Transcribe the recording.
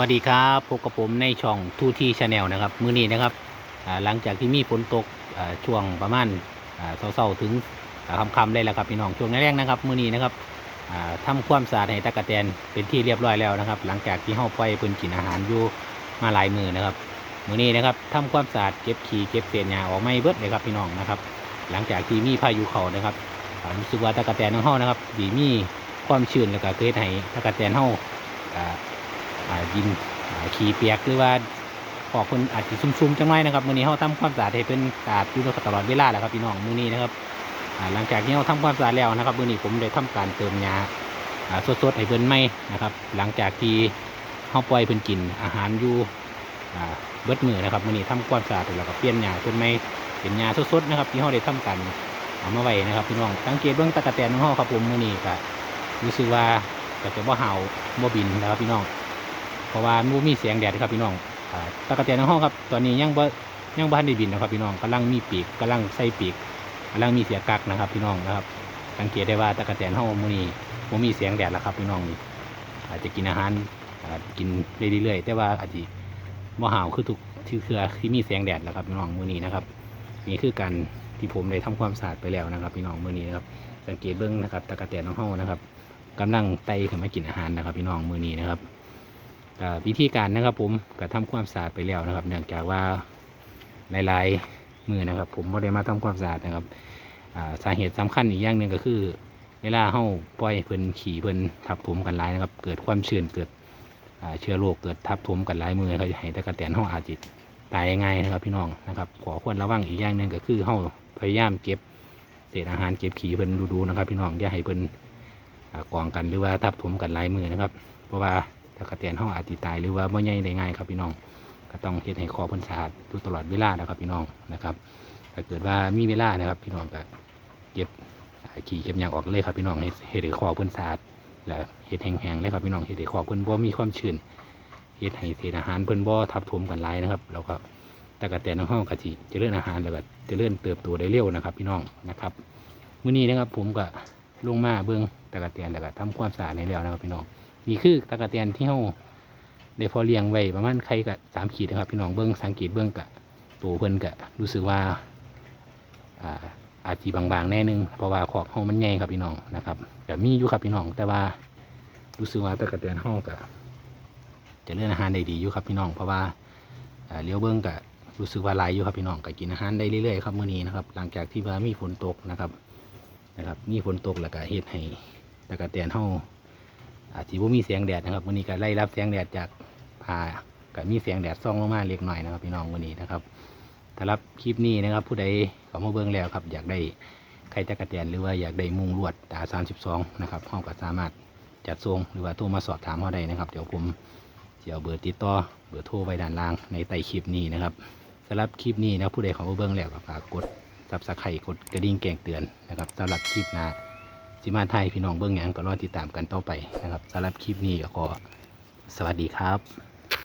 วัสดีครับพบกับผมในช่องทูทีชาแนลนะครับ มื้อนี้นะครับหลังจากที่มีฝนตกช่วงประมาณอ่าเช้าๆถึงอ่าค่ำๆเลยแหละครับพี่น้องช่วงแรกๆนะครับ มื้อนี้นะครับอ่าความสะอาดให้ตะกะแตนเป็นที่เรียบร้อยแล้วนะครับ หลังจากที่เฮาปล่อยเพิ่นกินอาหารอยู่มาหลายมือนะครับ มื้อนี้นะครับทำความสะอาดเก็บขี้เก็บเศษหญ้าออกไม่เบิดเลยครับพี่น้องนะครับ หลังจากที่มีพายุเขานะครับอ่ารู้สึกว่าตะกะแตนของเฮานะครับดีมีความชื้นแล้วก็เกิดให้ตะกะแตนเฮาอ่าอ่า ดินขี้เปียกหรือว่าขอบเพิ่นอาจจะซุ่มๆจังไรนะครับมื้อนี้เฮาทำความสะอาดให้เพิ่นสะอาดอยู่ตลอดเวลาแหละครับพี่น้องมื้อนี้นะครับหลังจากที่เฮาทำความสะอาดแล้วนะครับมื้อนี้ผมได้ทำการเติมยาสดๆให้เพิ่นใหม่นะครับ หลังจากที่เฮาปล่อยเพิ่นกินอาหารอยู่เบิดมือนะครับมื้อนี้ทำความสะอาดแล้วก็เปลี่ยนยาเพิ่นใหม่เป็นยาสดๆนะครับที่เฮาได้ทำการเอามาไว้นะครับพี่น้องสังเกตเบิ่งตะกะแตนของเฮาครับผมมื้อนี้ก็รู้สึกว่าก็จะบ่เห่าบ่บินนะครับพี่น้อง เพราะว่ามันบ่มีเสียงแดดครับพี่น้องอ่าตะกะแตนในห้องครับตอนนี้ยังบ่ยังบ่ทันได้บินนะครับพี่น้องกำลังมีปีกกำลังใส่ปีกกำลังมีเสียงกักนะครับ พี่น้องนะครับ สังเกตได้ว่าตะกะแตนห้องมื้อนี้บ่มีเสียงแดดแล้วครับพี่น้องนี่อาจจะกินอาหารอ่ากินได้เรื่อยๆแต่ว่าอาจจะบ่ห่าวคือทุกที่เครือที่มีเสียงแดดแล้วครับพี่น้องมื้อนี้นะครับนี่คือการที่ผมได้ทำความสะอาดไปแล้วนะครับ พี่น้องมื้อนี้นะครับสังเกตเบิ่งนะครับตะกะแตนของเฮานะครับกำลังไต่ขึ้นมากินอาหารนะครับ พี่น้องมื้อนี้นะครับอ่า วิธีการนะครับผมก็ทำความสะอาดไปแล้วนะครับ เนื่องจากว่าหลายๆมือนะครับ ผมไม่ได้มาทำความสะอาดนะครับสาเหตุสำคัญอีกอย่างหนึ่งก็คือ เวลาเฮาปล่อยเพิ่นขี่เพิ่นทับถมกันหลายนะครับ เกิดความชื้นเกิดเชื้อโรคเกิดทับถมกันหลายมือเขาจะให้ตะกะแตนเฮาอาจจะตายง่ายนะครับพี่น้องนะครับ ขอควรระวังอีกอย่างหนึ่งก็คือเฮาพยายามเก็บเศษอาหารเก็บขี่เพิ่นดูๆนะครับ พี่น้องอย่าให้เพิ่นกองกันหรือว่าทับถมกันหลายมือนะครับ เพราะว่า ตะกะแตนห้องอาจติตายหรือว่าบ่ใหญ่ได้ง่ายครับพี่น้อง ก็ต้องเฮ็ดให้คอเพิ่นสะอาดอยู่ตลอดเวลานะครับพี่น้องนะครับถ้าเกิดว่ามีเวลานะครับ พี่น้องก็เก็บขี้เก็บยางออกเลยครับพี่น้องให้เฮ็ดให้คอเพิ่นสะอาดและเฮ็ดแห้งๆเลยครับพี่น้องเฮ็ดให้คอเพิ่นบ่มีความชื้นเฮ็ดให้เศษอาหารเพิ่นบ่ทับถมกันหลายนะครับ แล้วก็ตะกะแตนของเฮาก็สิเจริญอาหารแล้วก็เจริญเติบโตได้เร็วนะครับ พี่น้องนะครับมื้อนี้นะครับผมก็ลงมาเบิ่งตะกะแตนแล้วก็ทำความสะอาดให้แล้วนะครับพี่น้อง นี่คือตะกะแตนที่เฮาได้พอเลี้ยงไว้ประมาณไข่กะสามขีดนะครับพี่น้องเบิ้งสังเกตเบิ้องกะตัวเพิ่นกะรู้สึกว่าอ่าอาจจะบางๆแน่นึงเพราะว่าขอบเฮามันใหญ่ครับพี่น้องนะครับแต่มีอยู่ครับพี่น้อง แต่ว่ารู้สึกว่าตะกะแตนเฮากะจะเลื่อนอาหารได้ดีอยู่ครับพี่น้อง เพราะว่าเลี้ยวเบิ้องกะรู้สึกว่าลายอยู่ครับพี่น้องกะกินอาหารได้เรื่อยๆครับมื้อนี้นะครับหลังจากที่ว่ามีฝนตกนะครับนะครับ มีฝนตกแล้วก็เฮ็ดให้ตะกะแตนเฮา อาจจะว่มีเสียงแดดนะครับวันนี้ก็ไล่รับเสียงแดดจากผาก็มีเสียงแดดส่องลงมาเล็กหน่อยนะครับ พี่น้องวันนี้นะครับถ้ารับคลิปนี้นะครับ ผู้ใดเขามาเบิ่งแล้วครับ อยากได้ไข่จักระแตนหรือว่าอยากได้มุงลวดตา32นะครับห้องก็สามารถจัดทรงหรือว่าโทรมาสอบถามเขาได้นะครับ เดี๋ยวผมจะเอาเบอร์ติดต่อเบอร์โทรไว้ด้านล่างในใต้คลิปนี้นะครับสำหรับคลิปนี้นะผู้ใดเขามาเบิ่งแล้วก็ฝากกดซับสไครต์กดกระดิ่งแจ้งเตือนนะครับสำหรับคลิปหน้า สิมาไทยพี่น้องเบื้องหยังก็รอติดตามกันต่อไปนะครับสำหรับคลิปนี้ก็ขอสวัสดีครับ